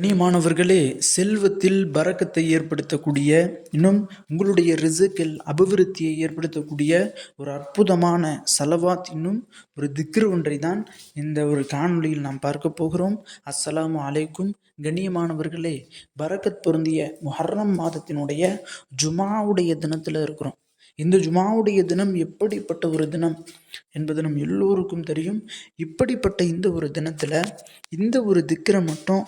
கண்ணியமானவர்களே செல்வத்தில் பரக்கத்தை ஏற்படுத்தக்கூடிய இன்னும் உங்களுடைய ரிசுக்கில் அபிவிருத்தியை ஏற்படுத்தக்கூடிய ஒரு அற்புதமான சலவாத் இன்னும் ஒரு திக்ரு ஒன்றை தான் இந்த ஒரு காணொளியில் நாம் பார்க்க போகிறோம். அஸ்ஸலாமு அலைக்கும். கண்ணியமானவர்களே பரக்கத் பொருந்திய முஹர்ரம் மாதத்தினுடைய ஜுமாவுடைய தினத்தில் இருக்கிறோம். இந்த ஜுமாவுடைய தினம் எப்படிப்பட்ட ஒரு தினம் என்பது நம் எல்லோருக்கும் தெரியும். இப்படிப்பட்ட இந்த ஒரு தினத்தில் இந்த ஒரு திக்கரை மட்டும்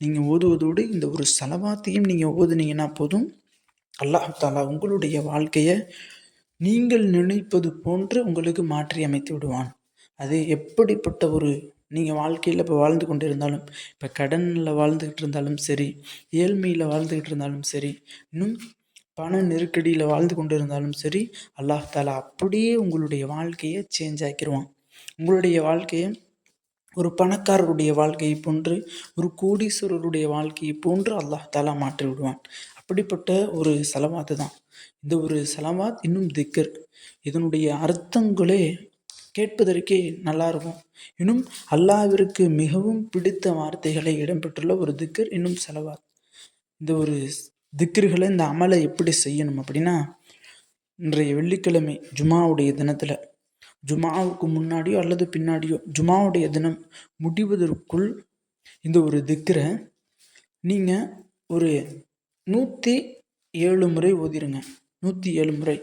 நீங்கள் ஓதுவதோடு இந்த ஒரு சலவாத்தையும் நீங்கள் ஓதுனீங்கன்னா போதும். அல்லாஹ் தாலா உங்களுடைய வாழ்க்கையை நீங்கள் நினைப்பது போன்று உங்களுக்கு மாற்றி அமைத்து விடுவான். அது எப்படிப்பட்ட ஒரு நீங்கள் வாழ்க்கையில் இப்போ வாழ்ந்து கொண்டு இருந்தாலும் இப்போ கடனில் வாழ்ந்துக்கிட்டு இருந்தாலும் சரி ஏழ்மையில் வாழ்ந்துக்கிட்டு இருந்தாலும் சரி இன்னும் பண நெருக்கடியில் வாழ்ந்து கொண்டு இருந்தாலும் சரி அல்லாஹ் தாலா அப்படியே உங்களுடைய வாழ்க்கையை சேஞ்ச் ஆக்கிடுவான் உங்களுடைய வாழ்க்கையை ஒரு பணக்காரருடைய வாழ்க்கையை போன்று ஒரு கோடீஸ்வரருடைய வாழ்க்கையை போன்று அல்லாஹ் தாலா மாற்றி விடுவான். அப்படிப்பட்ட ஒரு செலவாத்து தான். இந்த ஒரு செலவாத் இன்னும் திக்கர். இதனுடைய அர்த்தங்களே கேட்பதற்கே நல்லா இருக்கும். இன்னும் அல்லாவிற்கு மிகவும் பிடித்த வார்த்தைகளை இடம்பெற்றுள்ள ஒரு திக்கர் இன்னும் செலவாத். இந்த ஒரு திக்கர்களை இந்த அமலை எப்படி செய்யணும் அப்படின்னா இன்றைய வெள்ளிக்கிழமை ஜுமாவுடைய தினத்தில் ஜுமாவுக்கு முன்னாடியோ அல்லது பின்னாடியோ ஜுமாவுடைய தினம் முடிவதற்குள் இந்த ஒரு திக்கரை நீங்கள் ஒரு நூற்றி ஏழு முறை ஓதிருங்க. நூற்றி ஏழு முறை.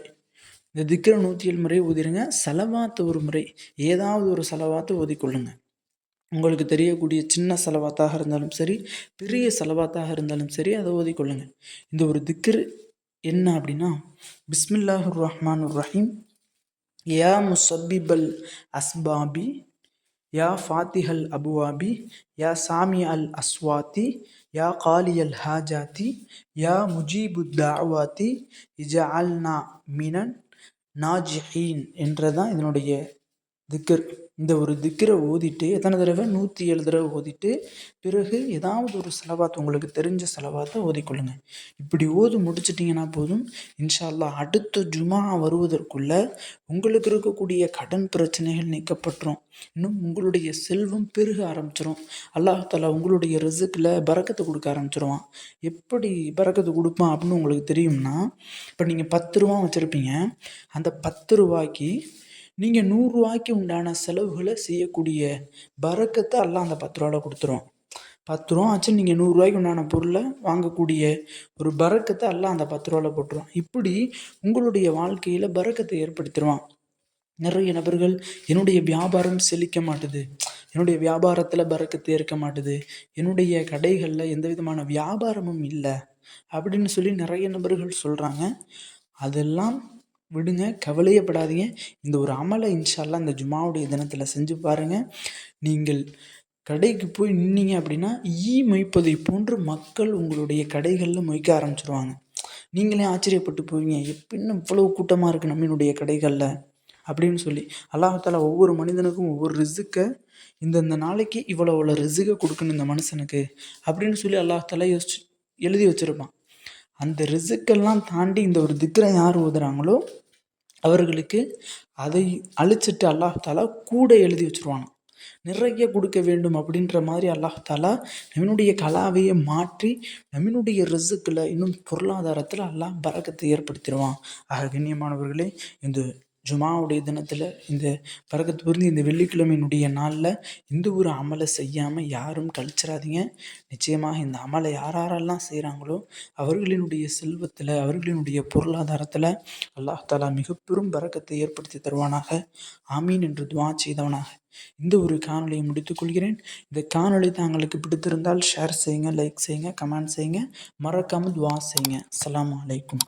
இந்த திக்கரை நூற்றி ஏழு முறை ஓதிருங்க. செலவாத்து ஒரு முறை. ஏதாவது ஒரு செலவாத்தை ஓதிக்கொள்ளுங்க. உங்களுக்கு தெரியக்கூடிய சின்ன செலவாத்தாக இருந்தாலும் சரி பெரிய செலவாத்தாக இருந்தாலும் சரி அதை ஓதிக்கொள்ளுங்க. இந்த ஒரு திக்கரு என்ன அப்படின்னா பிஸ்மில்லாஹுர் ரஹ்மான் ரஹீம். யா முசப்பிபல் அஸ்பாபி யா ஃபாத்திஹல் அபுவாபி யா சாமி அல் அஸ்வாத்தி யா காலி அல் ஹாஜாத்தி யா முஜீபு தாவாத்தி இஜா அல்னா மினன் நாஜிஹீன் என்றதான் இதனுடைய திக்கர். இந்த ஒரு திக்கரை ஓதிட்டு எத்தனை தடவை? நூற்றி ஏழு தடவை ஓதிட்டு பிறகு ஏதாவது ஒரு செலவாத்தை உங்களுக்கு தெரிஞ்ச செலவாத்தை ஓதிக்கொள்ளுங்க இப்படி ஓது முடிச்சிட்டிங்கன்னா போதும். இன்ஷால்லா அடுத்த ஜுமா வருவதற்குள்ள உங்களுக்கு இருக்கக்கூடிய கடன் பிரச்சனைகள் நீக்கப்பட்டுரும். இன்னும் உங்களுடைய செல்வம் பெருக ஆரம்பிச்சிடும் அல்லாஹாலா உங்களுடைய ரிசுக்கில் பறக்கத்தை கொடுக்க ஆரம்பிச்சிருவான். எப்படி பறக்கத்தை கொடுப்பான் அப்படின்னு உங்களுக்கு தெரியும்னா இப்போ நீங்கள் பத்து ரூபா வச்சுருப்பீங்க. அந்த பத்து ரூபாய்க்கு நீங்கள் நூறுரூவாய்க்கு உண்டான செலவுகளை செய்யக்கூடிய பறக்கத்தை எல்லாம் அந்த பத்து ரூபாவில் கொடுத்துருவோம் பத்து ரூபா ஆச்சு நீங்கள் நூறுரூவாய்க்கு உண்டான பொருளை வாங்கக்கூடிய ஒரு பறக்கத்தை எல்லாம் அந்த பத்து ரூபாவில் போட்டுருவான் இப்படி உங்களுடைய வாழ்க்கையில் பறக்கத்தை ஏற்படுத்திடுவான் நிறைய நபர்கள் என்னுடைய வியாபாரம் செழிக்க மாட்டுது. என்னுடைய வியாபாரத்தில் பறக்கத்தை இருக்க மாட்டுது. என்னுடைய கடைகளில் எந்த விதமான வியாபாரமும் இல்லை. அப்படின்னு சொல்லி நிறைய நபர்கள் சொல்கிறாங்க அதெல்லாம் விடுங்க கவலையப்படாதீங்க இந்த ஒரு அமலை இன்ஷால்லா இந்த ஜுமாவுடைய தினத்தில் செஞ்சு பாருங்கள் நீங்கள் கடைக்கு போய் நின்னீங்க அப்படின்னா ஈ மொய்ப்பதை போன்று மக்கள் உங்களுடைய கடைகளில் மொய்க்க ஆரம்பிச்சிருவாங்க. நீங்களே ஆச்சரியப்பட்டு போவீங்க எப்படின்னு இவ்வளவு கூட்டமாக இருக்குது நம்மளுடைய கடைகளில்? அப்படின்னு சொல்லி. அல்லாஹால ஒவ்வொரு மனிதனுக்கும் ஒவ்வொரு ரிசுக்கை இந்தந்த நாளைக்கு இவ்வளோ இவ்வளோ ரிசுக்கை கொடுக்கணும் இந்த மனுஷனுக்கு. அப்படின்னு சொல்லி அல்லாஹால யோசிச்சு எழுதி வச்சுருப்பான். அந்த ரிசுக்கெல்லாம் தாண்டி இந்த ஒரு திக்ரை யார் ஓதுறாங்களோ அவர்களுக்கு அதை அழிச்சிட்டு அல்லாஹாலா கூட எழுதி வச்சுருவாங்க. நிறைய கொடுக்க வேண்டும் அப்படின்ற மாதிரி அல்லாஹாலா நம்மளுடைய கலாவையை மாற்றி நம்மளுடைய ரிசுக்கில் இன்னும் பொருளாதாரத்தில் அல்லாஹ் பறக்கத்தை ஏற்படுத்திடுவான். ஆக கண்ணியமானவர்களே இந்த ஜுமாவுடைய தினத்தில் இந்த பறக்கத்து புரிந்து இந்த வெள்ளிக்கிழமையினுடைய நாளில் இந்த ஒரு அமலை செய்யாமல் யாரும் கழிச்சிடாதீங்க நிச்சயமாக இந்த அமலை யார் யாரெல்லாம் செய்கிறாங்களோ அவர்களினுடைய செல்வத்தில் அவர்களினுடைய பொருளாதாரத்தில் அல்லாஹ் தாலா மிக பெரும் பறக்கத்தை ஏற்படுத்தி தருவானாக. ஆமீன் என்று துவா செய்தவனாக. இந்த ஒரு காணொலியை முடித்துக்கொள்கிறேன் இந்த காணொலி தாங்களுக்கு பிடித்திருந்தால் ஷேர் செய்யுங்க லைக் செய்யுங்க கமெண்ட் செய்யுங்க. மறக்காமல் துவா செய்யுங்க. அலாம் அலைக்கும்.